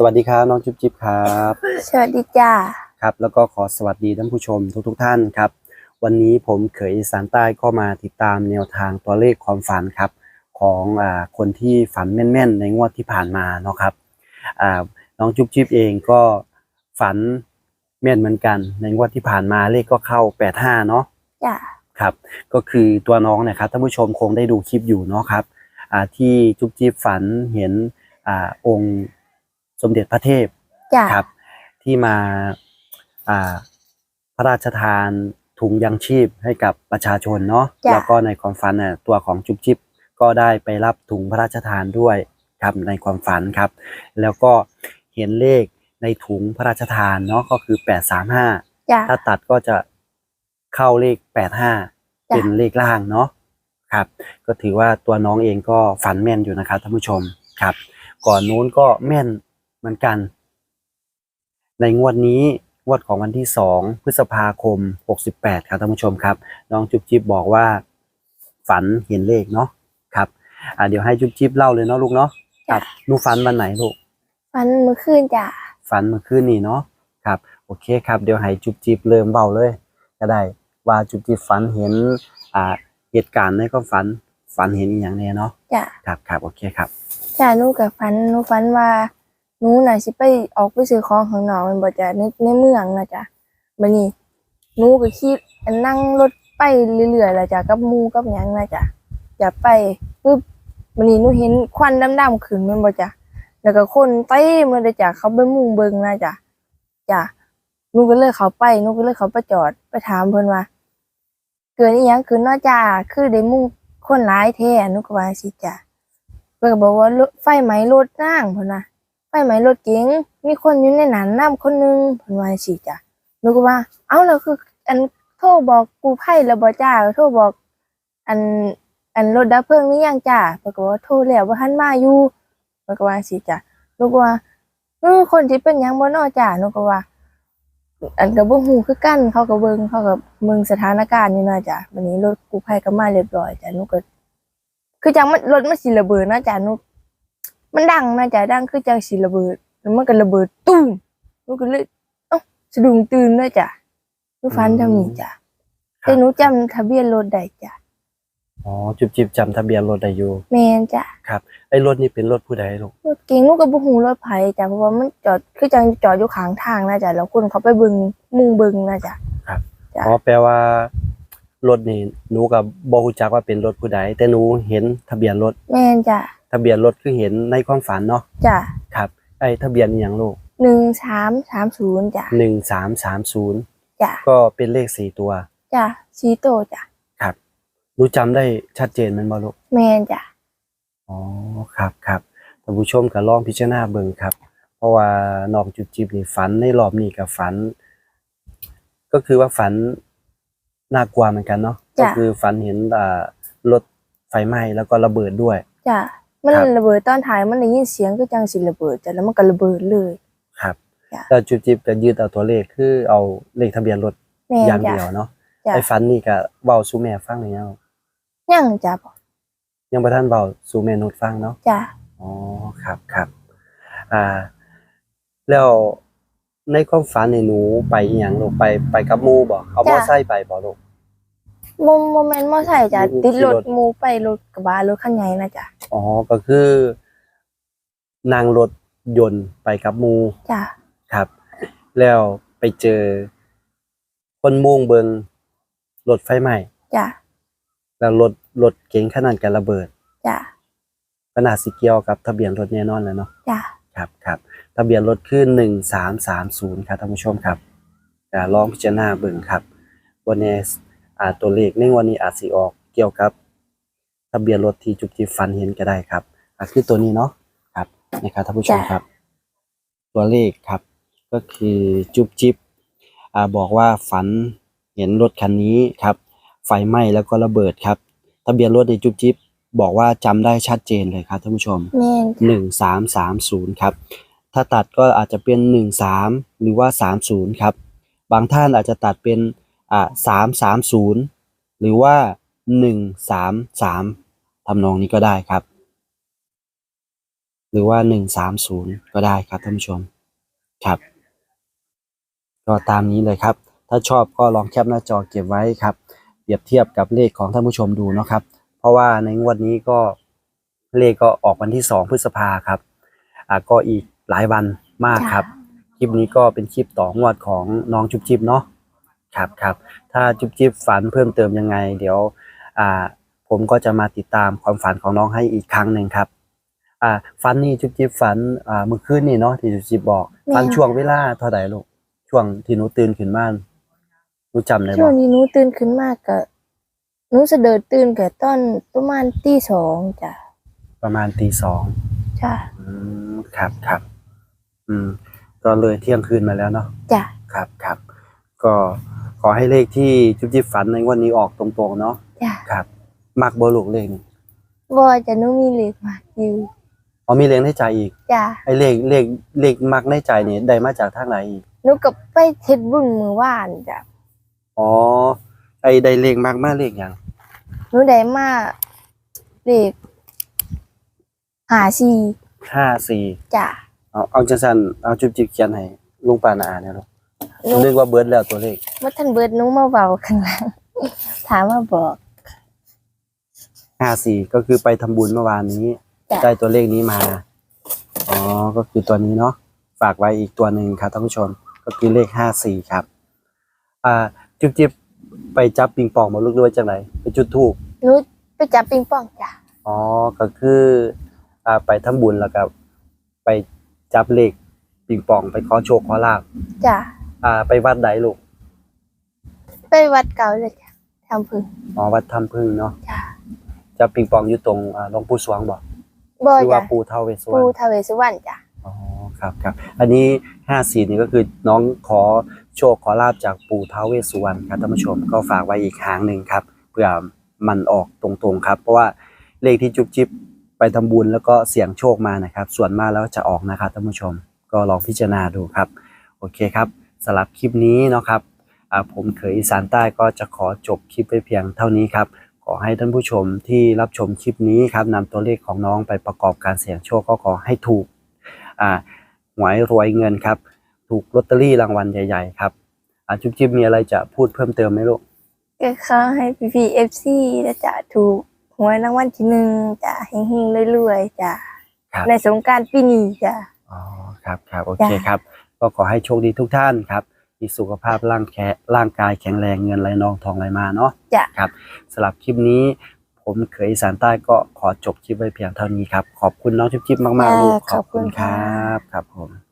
สวัสดีครับน้องจุ๊บจิ๊บครับ สวัสดีจ้าครับ แล้วก็ขอสวัสดีท่านผู้ชมทุกๆท่านครับ วันนี้ผมเขยอีสานใต้ก็มาติดตามแนวทางตัวเลขความฝันครับ ของอ่าคนที่ฝันแม่นๆ ในงวดที่ผ่านมาเนาะครับอ่าน้องจุ๊บจิ๊บเองก็ฝันแม่นเหมือนกัน ในงวดที่ผ่านมาเลขก็เข้า85เนาะจ้าครับ ก็คือตัวน้องเนะครับท่านผู้ชมคงได้ดูคลิปอยู่เนาะครับอ่าที่จุ๊บจิ๊บฝันเห็นอ่าองค์ สมเด็จพระเทพจ้าครับ ที่มาอ่าพระราชทานถุงยังชีพให้กับประชาชนเนาะจ้ะ แล้วก็ในความฝันน่ะตัวของจุ๊บจิ๊บก็ได้ไปรับถุงพระราชทานด้วยครับในความฝันครับ แล้วก็เห็นเลขในถุงพระราชทานเนาะก็คือ835จ้าถ้าตัดก็จะเข้าเลขแปดห้าจ้ะ เป็นเลขล่างเนาะครับ ก็ถือว่าตัวน้องเองก็ฝันแม่นอยู่นะครับท่านผู้ชมครับ ก่อนนู้นก็แม่น เหมือนกัน ในงวดนี้งวดของวันที่สองพฤษภาคมหกสิบแปดครับท่านผู้ชมครับ น้องจุ๊บจิ๊บบอกว่า ฝันเห็นเลขเนาะครับอ่าเดี๋ยวให้จุ๊บจิ๊บเล่าเลยเนาะลูกเนาะครับหนูฝันวันไหนลูกฟันเมื่อคืนจ้าฝันเมื่อคืนนี้เนาะครับโอเคครับ เดี๋ยวให้จุ๊บจิ๊บเริ่มเบาเลย ก็ได้ว่าจุ๊บจิ๊บฝันเห็นอ่าเหตุการณ์ในความฝันฝันเห็นอหย่างเนี้ยเนาะจ้าครับครับโอเคครับจ้าหนูกับฟันหนูฟันว่า หนูน่ะสิไปออกไปซื้อของข้างนอกมันบ่จ้าในในเมืองนะจ้าบัดนี้หนูก็ขี่นั่งรถไปเรื่อยๆล้วจ้ากับหมู่กับหยังนะจ้าอย่าไปปึ๊บบัดนี้หนูเห็นควันดำๆขึ้นแม่นบ่จ้าแล้วก็คนเต็มเลยจ้าเขาไปมุ่งเบิ่งนะจ้าจ้าหนูก็เลยเขาไปหนูก็เลยเขาไปจอดไปถามเพิ่นว่าเกิดอีหยังขึ้นเนาะจ้าคือได้มุ่งคนหลายแท้หนูก็ว่าสิจ้าเพิ่นก็บอกว่ารถไฟไหม้รถนางเพิ่นน่ะ ไฟไหมรถเก๋งมีคนอยู่ในนั้นนํคนหนึงเพิ่นว่าสิจ้าหนูก็ว่า เอ้าแล้วคือ อันโทรบอกกู้ภัยแล้วบ่จ้าโทรบอก อันอันรถดับเพลิงหรือยังจ้าเพิ่นก็บอกว่าโทรแล้วบ่ทันมาอยู่เพิ่นก็ว่าสิจ้าหนูก็ว่าเออคนที่เป็นหยังบ่นาจ้าหนูก็ว่า อันก็บ่ฮู้คือกันเขาก็เบิ่งเขาก็เบิ่งสถานการณ์อยู่นะจ้ะวันนี้รถกู้ภัยก็มาเรียบร้อยจ้ะหนูก็คือจังมันรถมันสิระเบิดนะจ้ะหนู มันดังนะจ้ะดังคือจังสิระเบิดแล้วมันก็ระเบิดตุ้มหนูก็เลยเอ้าสะดุ้งตื่นเลยจ้ะหนูฝันเท่านี้จ้ะแต่หนูจำทะเบียนรถได้จ้ะอ๋อจุ๊บจิ๊บจำทะเบียนรถได้อยู่แม่นจ้ะครับไอ้รถนี่เป็นรถผู้ใดลูกรถเก๋งหนูก็บ่ฮู้รถไผจ้ะเพราะว่ามันจอดคือจังจอดอยู่ข้างทางนะจ้ะแล้วคนเขาไปเบิ่งมุ่งเบิ่งนะจ้ะจ้ะอ๋อแปลว่ารถนี่หนูกับบ่ฮู้จักว่าเป็นรถผู้ใดแต่หนูเห็นทะเบียนรถแม่นจ้ะ ทะเบียนรถคือเห็นในความฝันเนาะจ้ะครับไอ้ทะเบียนอหย่างลูกหนึ่งสามสามศูนย์จ้ะหนึ่งสามสามศูนย์จ้ะก็เป็นเลขสี่ตัวจ้ะชีโตจ้ะครับหนูจำได้ชัดเจนแมันบ่ลูก แมนจ้ะอ๋อครับครับท่านผู้ชมก็ลองพิจารณาเบิ่งครับ เพราะว่าน้องจุบจิบนี่ฝันในรอบนี้กับฝัน ก็คือว่าฝันน่ากลัวเหมือนกันเนาะก็คือฝันเห็นอ่ารถไฟไหม้แล้วก็ระเบิดด้วย จ้ะ มันครับ ระเบิดตอนถ่ายมันได้ยินเสียงก็จังสิระเบิดจ้ะแล้วมันก็ระเบิดเลยครับจ้ะแล้วจุบจิบก็ยืดเอาตัวเลขคือเอาเลขทะเบียนรถแม่อนย่างจ้ะ เดียวเนาะจ้ะ ไอ้ฝันนี่ก็เว้าสู่แม่ฟังหรือยังยังจ้ะบ่ยังบ่ทันเว้าสู่แม่นุชฟังเนาะ จ้ะอ๋อครับครับอ่า แล้วในความฝันในหนูไปอหย่างลูกไปไปกับหมู่บ่เอามอไซค์ไปบ่ลูก โมโมเมนต์มอไซค์จ้ะอืมติดรถขี่รถหมูไปรถกระบะรถคันใหญ่นะจ้ะ อ๋อก็คือนั่งรถยนต์ไปกับหมู่จ้ะครับ แล้วไปเจอ คนมุ่งเบิงรถไฟไหม้จ้ะแล้วรถรถเก๋งขนาดกันระเบิดจ้ะก็น่าสิเกี่ยวกับทะเบียนรถแน่นอนแหล้วเนาะจ้ะครับครับทะเบียนรถคือหนึ่งสามสามศูนย์ครับท่านผู้ชมครับอ่าลองพิจารณาเบิ่งครับ วันนี้อ่าตัวเลขในวันนี้อาจสิออกเกี่ยวกับ ทะเบียนรถที่จุกจิบฟันเห็นก็ได้ครับอะคือตัวนี้เนาะครับนะครับท่านผู้ชมครับ ตัวเลขครับ ก็คือจุบจิบอ่าบอกว่าฝันเห็นรถคันนี้ครับ ไฟไหม้แล้วก็ระเบิดครับ ทะเบียนรถในจุบจิบบอกว่าจำได้ชัดเจนเลยครับท่านผู้ชม แม่นหจ้ะนึ่งสามสามศูนย์ครับ ถ้าตัดก็อาจจะเป็นหนึ่งสามหรือว่าสามศูนย์ครับ บางท่านอาจจะตัดเป็นอ่าสามสามศูนย์หรือว่า หนึ่งสามสามทำนองนี้ก็ได้ครับ หรือว่าหนึ่งสามศูนย์ก็ได้ครับท่านผู้ชมครับ ก็ตามนี้เลยครับ ถ้าชอบก็ลองแคปหน้าจอเก็บไว้ครับ เปรียบเทียบกับเลขของท่านผู้ชมดูเนาะครับ เพราะว่าในงวดนี้ก็เลขก็ออกวันที่สองพฤษภาครับอ่าก็อีกหลายวันมากครับ คลิปนี้ก็เป็นคลิปต่องวดของน้องจุ๊บจิ๊บเนาะครับครับ ถ้าจุ๊บจิ๊บฝันเพิ่มเติมยังไง เดี๋ยว ผมก็จะมาติดตามความฝันของน้องให้อีกครั้งหนึ่งครับอ่าฝันนี่จุ๊บจิ๊บฝันอ่าเมื่อคืนนี่เนาะที่จุ๊บจิ๊บบอกแม่ฝันช่วงเวลาเท่าไหร่ลูกช่วงที่หนูตื่นขึ้นมาหนูจำได้ช่วบ่งนี้หนูตื่นขึ้นมากก็หนูเสะเดิดตื่นก็ตอนประมาณตีสองจ้ะประมาณตีสองจ้ะอืมครับครับอืมก็เลยเที่ยงคืนมาแล้วเนาะจ้ะครับครับก็ขอให้เลขที่จุ๊บจิ๊บฝันในวันนี้ออกตรงๆเนาะ จ้ะครับมักโบลูกเลขนี่บ่จะหนูมีเลขมากอยู่อ๋อมีเลขในใจอีกจ้ะไอ้เลขเลขเลขมักในใจนี่ได้มาจากทางไหนอีกหนูก็ไปเฮ็ดบุญมื้อวานจ้ะอ๋อไอ้ได้เลขมักมาเลขหยังหนูได้มาเลขห้าสี่ห้าสี่จ้ะเอาเอาจังสันเอาจุ๊บจิ๊บเขียนให้ลุงปานาอ่านเนี่ยลูกหนูนึกว่าเบิร์ดแล้วตัวเลขบ่ทันเบิดหนูมาเว้าข้างหลังถามมาบอก ห้าสี่ก็คือไปทำบุญเมื่อวานนี้ จ้ะ ได้ตัวเลขนี้มา อ๋อ ก็คือตัวนี้เนาะ ฝากไว้อีกตัวหนึ่งครับท่านผู้ชม ก็คือเลขห้าสี่ครับ อ่า จุ๊บจิ๊บไปจับปิงปองมาลูกด้วยจังไหนไปจุดทูบ หนูไปจับปิงปองจ้ะ อ๋อ ก็คืออ่าไปทำบุญแล้วก็ไปจับเลขปิงปอง ไปขอโชคขอลาบจ้ะ อ่า ไปวัดใดลูก ไปวัดเก่าเลยจ้ะทำพึ่งอ๋อ วัดถ้ำพึ่งเนาะ จ้ะ จับปิงปองอยู่ตรงอ่าหลวงปู่สวงบ่บ่หรือจ้ะว่าปู่เทาเวสสวรปูรณทาวเวสสุวรรณจ้ะอ๋อครับครับอันนี้ห้าสี่นี่ก็คือน้องขอโชคขอลาบจากปู่ท้าวเวสสุวรรณครับท่านผู้ชมก็ฝากไว้อีกหางหนึ่งครับ เพื่อมันออกตรงๆครับ เพราะว่าเลขที่จุ๊บจิ๊บไปทำบุญแล้วก็เสี่ยงโชคมานะครับ ส่วนมากแล้วจะออกนะครับท่านผู้ชมก็ลองพิจารณาดูครับ โอเคครับสำหรับคลิปนี้เนาะครับอ่าผมเคยอีสานใต้ก็จะขอจบคลิปไปเพียงเท่านี้ครับข อให้ท่านผู้ชมที่รับชมคลิปนี้ครับนำตัวเลขของน้องไปประกอบการเสี่ยงโชคก็ขอให้ถูกอ่าหวยรวยเงินครับ ถูกลอตเตอรี่รางวัลใหญ่ๆครับอ่าจุ๊บจิ๊บมีอะไรจะพูดเพิ่มเติมไหมลูกก็ขอให้พี่พีเอฟซีและจะถูกหวยรางวัลที่หนึ่งจ้ะเฮงๆรวยๆจ้ะครับในสงกรารปีนี้จ้ะอ๋อครับครับโอเคครับ ก็ขอให้โชคดีทุกท่านครับ มีสุขภาพร่างแขร่างกายแข็งแรงเงินไหลนองทองไหลมาเนาะจ้ะ ครับสำหรับคลิปนี้ ผมเคยอีสานใต้ก็ขอจบคลิปไว้เพียงเท่านี้ครับ ขอบคุณน้องจิ๊บจิ๊บมากๆลูกขอบคุณคค่ะรับครับผม